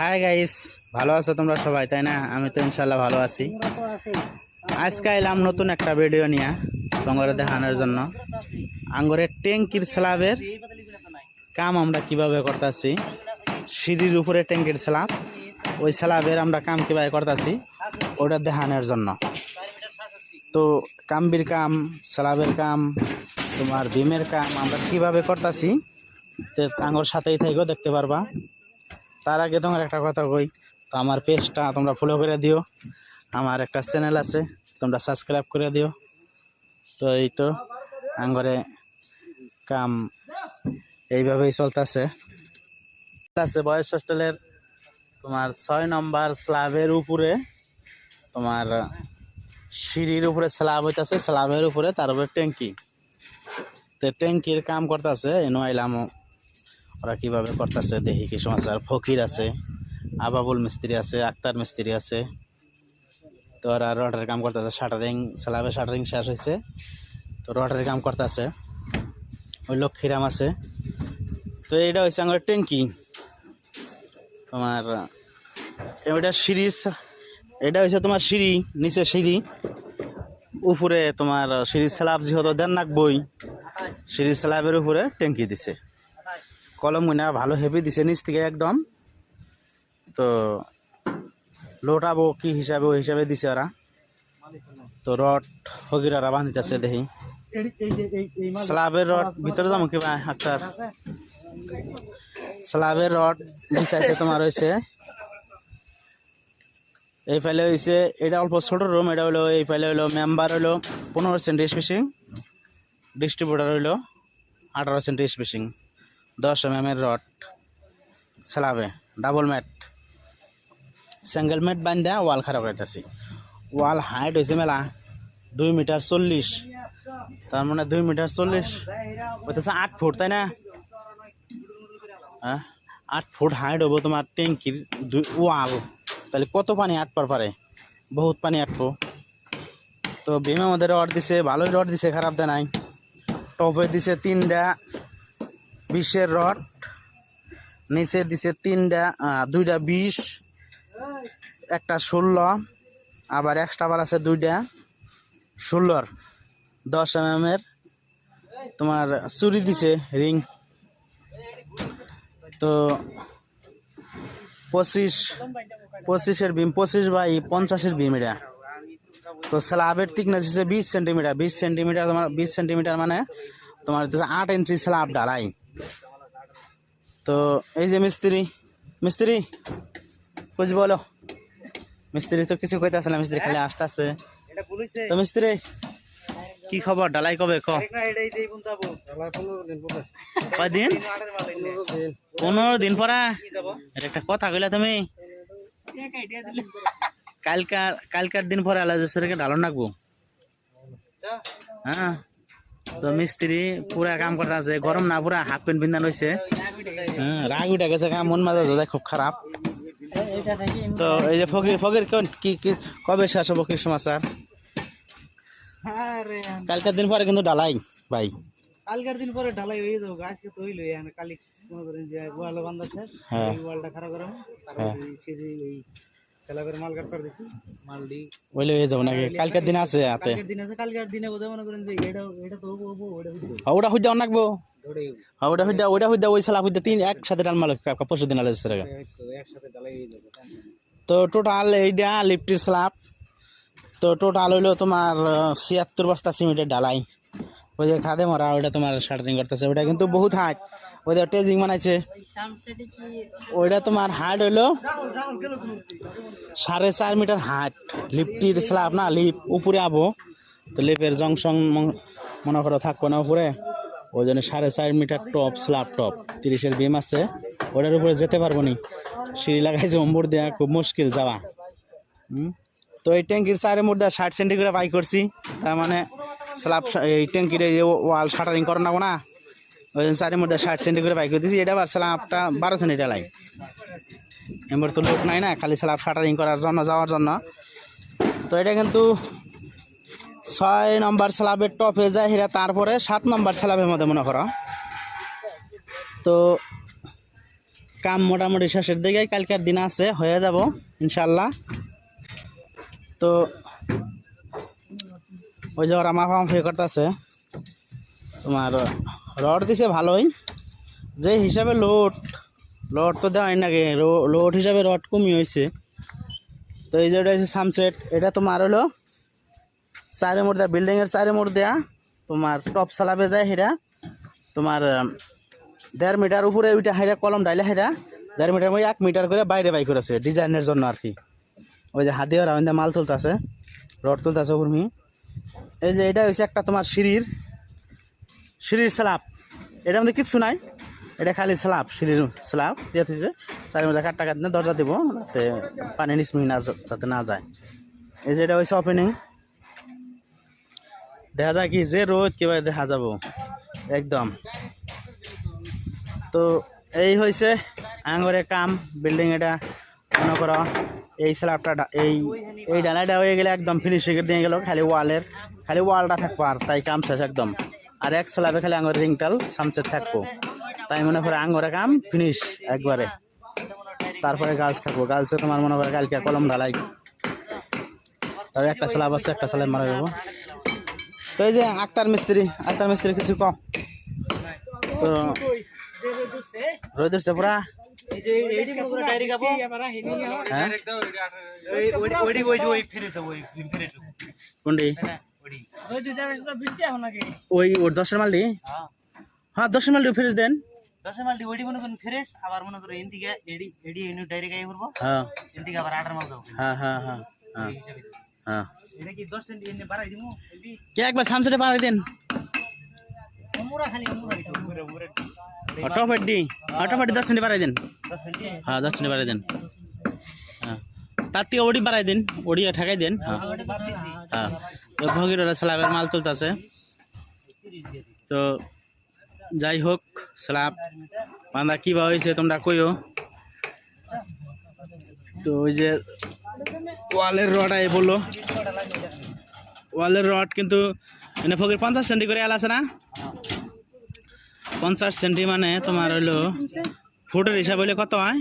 Hi guys ভালো আছো তোমরা সবাই, তাই না? আমি তো ইনশাল্লাহ ভালো আছি। আজকে এলাম নতুন একটা ভিডিও নিয়ে তোমাদের দেখানোর জন্য। আঙ্গুরের ট্যাঙ্কির স্ল্যাবের কাম আমরা কীভাবে করতেছি, সিঁড়ির উপরে ট্যাঙ্কির স্ল্যাব ওই স্ল্যাবের আমরা কাম কীভাবে করতেছি, ওটা দেখানোর জন্য। তো কাম্বির কাম স্ল্যাবের কাম, তোমার বিমের কাম আমরা কীভাবে করতেছি, তো আঙ্গুর সাথেই থেকেও দেখতে পারবা। তার আগে তোমার একটা কথা কই, তো আমার পেজটা তোমরা ফলো করে দিও। আমার একটা চ্যানেল আছে, তোমরা সাবস্ক্রাইব করে দিও। তো এই তো আঙ্গরে কাম এইভাবেই চলতেছে। আছে বয়স হোস্টেলের তোমার ছয় নম্বর স্ল্যাবের উপরে তোমার সিঁড়ির উপরে স্ল্যাব হইতাছে স্ল্যাবের উপরে তার উপরে ট্যাঙ্কি তো ট্যাঙ্কির কাম করতেছে এনো আইলাম ওরা কীভাবে করতেছে, দেখি কি সমাচার। ফকির আছে, আবাবুল মিস্ত্রি আছে, আক্তার মিস্ত্রি আছে। তো ওরা রডের কাম করতেছে, শাটারিং স্ল্যাবে শাটারিং শেষ হয়েছে। তো রডের কাম করতেছে। ওই লক্ষ্মীরাম আছে। তো এটা হচ্ছে আমার ট্যাঙ্কি। তোমার এটা সিঁড়ির সা- এটা হচ্ছে তোমার সিঁড়ি, নিচে সিঁড়ি। উপরে তোমার সিঁড়ির স্ল্যাব যেহেতু দেন নাক বই, সিঁড়ির স্ল্যাবের উপরে ট্যাঙ্কি দিছে। কলম গুনা ভালো হেভি দিছে নিচ থেকে একদম। তো লোটাবো কি হিসাবে, ওই হিসাবে দিছে ওরা। তো রড হগিরারা বাঁধিতেছে দেখি। স্ল্যাবের রড, ভিতরে যাব কিবা আক্তার স্ল্যাবের রড বিছাইছে তোমার হয়েছে এই ফাইলে হয়েছে এটা অল্প ছোট রুম, এটা হলো এই ফাইলে হলো মেম্বার হলো পনেরো সেন্ট স্পেসিং ডিস্ট্রিবিউটার হইল আঠারো সেন্ট স্পেসিং দশ এম এর রড স্ল্যাবে ডাবল ম্যাট সিঙ্গেল ম্যাট বান্ধা ওয়াল খারাপ করতেছি ওয়াল হাইট হয়েছে মেলা দুই মিটার চল্লিশ। তার মানে দুই মিটার চল্লিশ। হইতেছে আট ফুট, তাই না? হ্যাঁ আট ফুট হাইট হব তোমার ট্যাঙ্কির দুই ওয়াল তাহলে কত পানি আটপার পারে বহুত পানি আটবো তো বিমা আমাদের রড দিছে, ভালোই রড দিছে, খারাপ দেয় নাই। টপে দিছে তিনটা বিশের রড, নিচে দিছে তিনটা দুইটা বিশ, একটা ষোলো, আবার এক্সট্রা আবার আছে দুইটা ষোলোর, দশ এম এর। তোমার চুরি দিছে রিং তো পঁচিশ, পঁচিশের বিম পঁচিশ বাই পঞ্চাশের বিম এটা। তো স্ল্যাবের থিকনেস হচ্ছে বিশ সেন্টিমিটার বিশ সেন্টিমিটার তোমার, বিশ সেন্টিমিটার মানে তোমার আট ইঞ্চি স্ল্যাব ঢালাই। তো এই যে মিস্ত্রি মিস্ত্রি বুঝ বলো। মিস্ত্রি তো কিছু কইতে আসলে মিস্ত্রি খালি আসতে আছে তো মিস্ত্রি কি খবর? ডালাই কবে? ক? কয়দিন পনেরো দিন পরা। এটা একটা কথা কইলা তুমি। কালকার কালকার দিন পরে আলাদা ডালো নাকবো হ্যাঁ। তো মিস্ত্রি পুরা কাম করতে আছে গরম না পুরা হাফ প্যান্ট পিন্ধান হয়েছে হ্যাঁ রাগ উঠে গেছে মন মাজা যোদায় খুব খারাপ তো এই যে ফকির ফকির কোন কি কি কবে শেষ হব কি সমাচার কালকার দিন পরে কিন্তু ডালাই ভাই। কালকার দিন পরে ঢালাই হয়ে যাব আজকে তো হইল কালি মনে করেন যে ওয়াল বান্ধা শেষ হ্যাঁ। এই ওয়ালটা খারাপ তারপরে হয়ে যাব নাকি? কালকার দিন আছে হাতে। ওটা নাকবো ওটা ওটা ওই সালা তিন একসাথে ডাল মাল পরশু দিন হয়ে তো টোটাল এইটা লিফটির স্ল্যাব তো টোটাল হইল তোমার ছিয়াত্তর বস্তা সিমেন্টের ডালাই। ওই যে খাদে মরা, ওইটা তোমার শাটারিং করতেছে, ওইটা কিন্তু বহুত হাইট ওইটা টেজিং বানাইছে। ওইটা তোমার হাইট হইল সাড়ে চার মিটার হাইট লিফটির স্ল্যাব না লিপ উপরে আবো। তো লিপের জংশন মনে করো থাকব না উপরে। ওই জন্য সাড়ে চার মিটার টপ স্ল্যাব টপ তিরিশের বিম আছে। ওটার উপরে যেতে পারব নি। সিঁড়ি লাগাইছে, অম্বর দেওয়া খুব মুশকিল যাওয়া। হুম? তো এই ট্যাঙ্কির চারের মধ্যে ষাট সেন্টি করে পাই করছি। তার মানে স্ল্যাব এই ট্যাঙ্কির এই ওয়াল শাটারিং করে নেব না। ওই জন্য চারের মধ্যে ষাট সেন্টি করে পাই করে দিয়েছি এটা আবার স্ল্যাবটা বারো সেন্টি লাগে এবার তো লোক নাই না, খালি স্ল্যাব শাটারিং করার জন্য, যাওয়ার জন্য। তো এটা কিন্তু ছয় নম্বর স্ল্যাবের টপে যায় সেটা তারপরে সাত নম্বর স্ল্যাবের মধ্যে মনে করো। তো কাম মোটামুটি শেষের দিকে, কালকের দিন আছে, হয়ে যাব, ইনশাল্লাহ। তো ওই যে ওরা মাফা মাফি করতেছে। তোমার রড দিছে ভালোই। যে হিসাবে লোড লোড তো দেওয়াই নাকি লোড হিসাবে রড কমই হয়েছে তো এই যে এটা হচ্ছে সামসেট এটা তোমার হলো চারে মোড় দেয়া। বিল্ডিংয়ের চারে মোড় দেয়া। তোমার টপ সালাবে যায় হেরা। তোমার দেড় মিটার উপরে ওইটা হাইরা কলম ডাইলে হাইরা দেড় মিটার মধ্যে এক মিটার করে বাইরে বাই করেছে। ডিজাইনের জন্য আর কি। ওই যে হাতে ওরা মাল তুলতেছে। রড তুলতেছে উর্মি এই যে এটা হচ্ছে একটা তোমার সিঁড়ির সিঁড়ির স্ল্যাব এটার মধ্যে কিচ্ছু নাই, এটা খালি স্ল্যাব সিঁড়ির স্ল্যাব দিয়ে দিয়েছে চারি মধ্যে কাটটা কাটনে দরজা দিব, যাতে পানি নিসমি না যাতে না যায়। এই যে এটা হচ্ছে ওপেনিং দেখা যায় কি যে রোদ কীভাবে দেখা যাব? একদম। তো এই হয়েছে আঙরে কাম, বিল্ডিং এটা, মনে করো। এই স্ল্যাবটা এই এই ডালাইটা হয়ে গেলে একদম ফিনিশিং দিয়ে গেল, খালি ওয়ালের, খালি ওয়ালটা থাকব আর তাই কাম শেষ একদম। আর এক স্ল্যাবে খালি আঙর রিংটাল সানসেট থাকব। তাই মনে করে আঙরে কাম ফিনিশ একবারে। তারপরে গাছ থাকব। গাছে তোমার মনে করে কালকে কলম ঢালাই। তার একটা স্ল্যাব আছে, একটা স্ল্যাব মারা যাব। তো এই যে আক্তার মিস্ত্রি আক্তার মিস্ত্রি কিছু কম তো রোদ পুরা? এই যে এই যে পুরো ডাইরি গাবো হ্যাঁ। ওই ওই ওই ওই ওই ফিরে তো ওই ফিরে তো কোনটি? ওই ওই যে যাবে সেটা এখন নাকি? ওই ওর দশের মালটি? হ্যাঁ। হ্যাঁ দেন। মালটি ওইটি মনে করেন ফ্রেশ আবার মনে করো এদিকে এডি এডি এনু ডাইরি গাই করব। হ্যাঁ। এদিকে আবার আটার মাল দাও। হ্যাঁ হ্যাঁ হ্যাঁ হ্যাঁ হ্যাঁ। এটা কি দশ সেন্টি এনে বাড়াই দিমু? কে একবার সামসেটে পাড়াই দেন? মুরা খালি মুরা এটা মুরা মুরা অটোফেট দি অটোফেট দশ সেন্টি বাড়াই দেন। হ্যাঁ দশ সেন্টি বাড়াই দেন। হ্যাঁ। তার থেকে ওডি বাড়াই দিন ওডি ঠেকাই দেন। হ্যাঁ। হ্যাঁ। তো ভগির স্ল্যাবের মাল তুলতেছে তো যাই হোক স্ল্যাব বান্ধা কীভাবে হয়েছে তোমরা কইও? তো ওই যে ওয়ালের রড আই বলল। ওয়ালের রড কিন্তু এনে ফকির পঞ্চাশ সেন্টি করে এল আছে না? পঞ্চাশ সেন্টি মানে তোমার হইল ফুটের হিসাব হইলে কত হয়?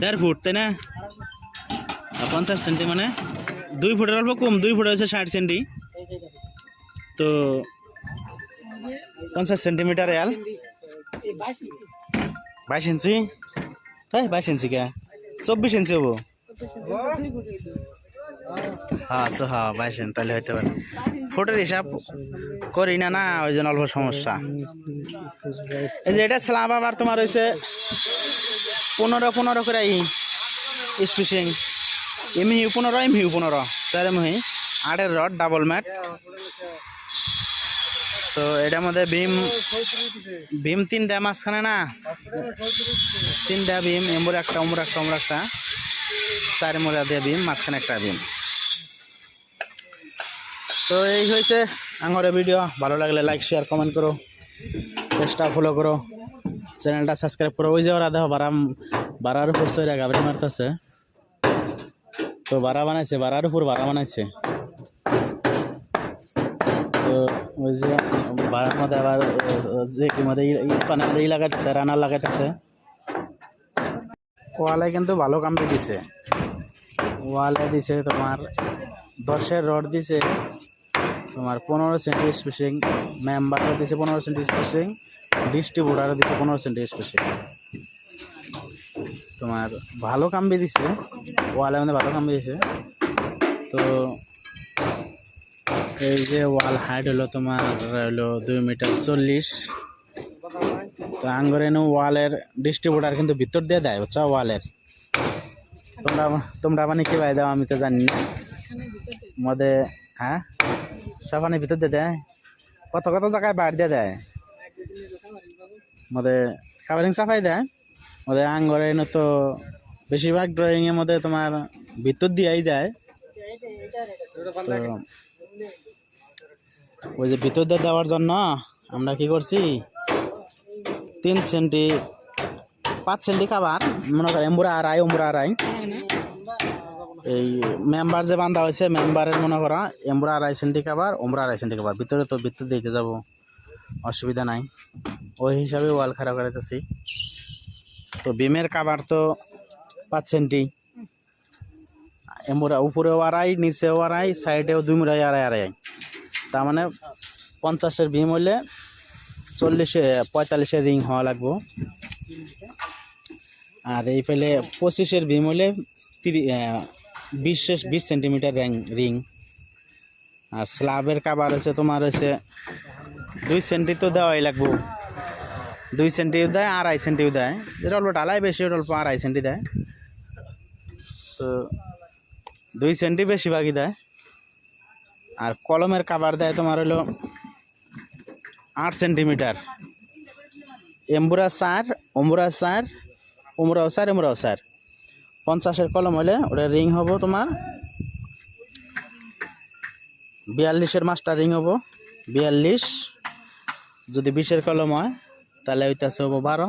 দেড় ফুট, তাই না? পঞ্চাশ সেন্টি মানে দুই ফুটের অল্প কম, দুই ফুট হচ্ছে ষাট সেন্টি। তো পঞ্চাশ সেন্টিমিটার এল বাইশ ইঞ্চি? তাই বাইশ ইঞ্চি কে? চব্বিশ ইঞ্চি হব। হ্যাঁ তো হ্যাঁ বাইশ ইঞ্চি, তাহলে হইতে পারে। ফুটের হিসাব করি না না, ওই জন্য অল্প সমস্যা। এই যে এটা স্ল্যাব আবার তোমার হয়েছে পনেরো পনেরো করে স্পিসিং এমহি পনেরো এমহি পনেরো। চার এমহি আটের রড ডাবল ম্যাট তো এটার মধ্যে ভীম ভীম তিনটা মাঝখানে না? তিনটা ভীম, এমর একটা, অমর একটা অমর একটা। চার মোড়া দিয়ে ভীম, মাঝখানে একটা ভীম। তো এই হয়েছে আঙরে ভিডিও ভালো লাগলে লাইক শেয়ার কমেন্ট করো। পেজটা ফলো করো। চ্যানেলটা সাবস্ক্রাইব করো। ওই যে ওরা দেখো বারা বারার উপর সৈরা গাবরি মারতেছে। তো বারা বানাইছে, বারার উপর বারা বানাইছে। তো ওই যে বারার মধ্যে আবার যে কি মধ্যে ইস্পানের মধ্যে ই লাগাইতেছে রানার লাগাইতেছে। ওয়ালে কিন্তু ভালো কামড়ে দিছে। ওয়ালে দিছে তোমার দশের রড দিছে। তোমার পনেরো সেন্টি স্পেসিং মেম্বারও দিছে পনেরো সেন্টি স্পেসিং ডিস্ট্রিবিউটারও দিছে পনেরো সেন্টি স্পেসিং। তোমার ভালো কামবি দিছে, ওয়ালে মধ্যে ভালো কামবি দিছে। তো এই যে ওয়াল হাইট হলো তোমার, হলো দুই মিটার চল্লিশ। তো আঙ্গরে ওয়ালের ডিস্ট্রিবিউটার কিন্তু ভিতর দিয়ে দেয়, বুঝছ, ওয়ালের। তোমরা তোমরা মানে কি ভাই দাও, আমি তো জানি না। মধ্যে হ্যাঁ? সাবানের ভিতর দিয়ে দেয় কত কত জায়গায় বাইর দিয়ে দেয় মধ্যে কাভারিং সাফাই দেয় মধ্যে আঙ্গরে তো বেশিরভাগ ড্রয়িং এর মধ্যে তোমার ভিতর দিয়েই দেয় ওই যে ভিতর দিয়ে দেওয়ার জন্য আমরা কি করছি? তিন সেন্টি, পাঁচ সেন্টি খাবার মনে করেন এম্বুরা আড়াই এম্বুরা আড়াই এই মেম্বার যে বান্ধা হয়েছে মেম্বারের মনে করা এমরা আড়াই সেন্টি খাবার ওমরা আড়াই সেন্টি খাবার ভিতরে তো ভিতরে দিতে যাব, অসুবিধা নাই। ওই হিসাবে ওয়াল খারাপ করাইতেছি তো বিমের কাবার তো পাঁচ সেন্টি এমুরা উপরেও আড়াই, নিচেও আড়াই সাইডেও দুই মুড়াই, আড়াই আড়াই। তার মানে পঞ্চাশের বিম হইলে চল্লিশে পঁয়তাল্লিশের রিং হওয়া লাগবো। আর এই ফেলে পঁচিশের বিম হলে তিরি বিশ বিশ সেন্টিমিটার র্যাং রিং আর স্ল্যাবের কাবার হচ্ছে তোমার হচ্ছে দুই সেন্টি তো দেওয়াই লাগবো। দুই সেন্টিও দেয়, আড়াই সেন্টিও দেয়। অল্প ঢালাই বেশি, ওটা অল্প আড়াই সেন্টি দেয়। তো দুই সেন্টি বেশিরভাগই দেয়। আর কলমের কাবার দেয় তোমার হলো আট সেন্টিমিটার এম্বুরা সার অম্বুরা সার উমরাও সার এমরাও সার। পঞ্চাশের কলম হলে ওটা রিং হব তোমার বিয়াল্লিশের মাসটা রিং হব। বিয়াল্লিশ যদি বিশের কলম হয়, তাহলে ওইটা হব বারো।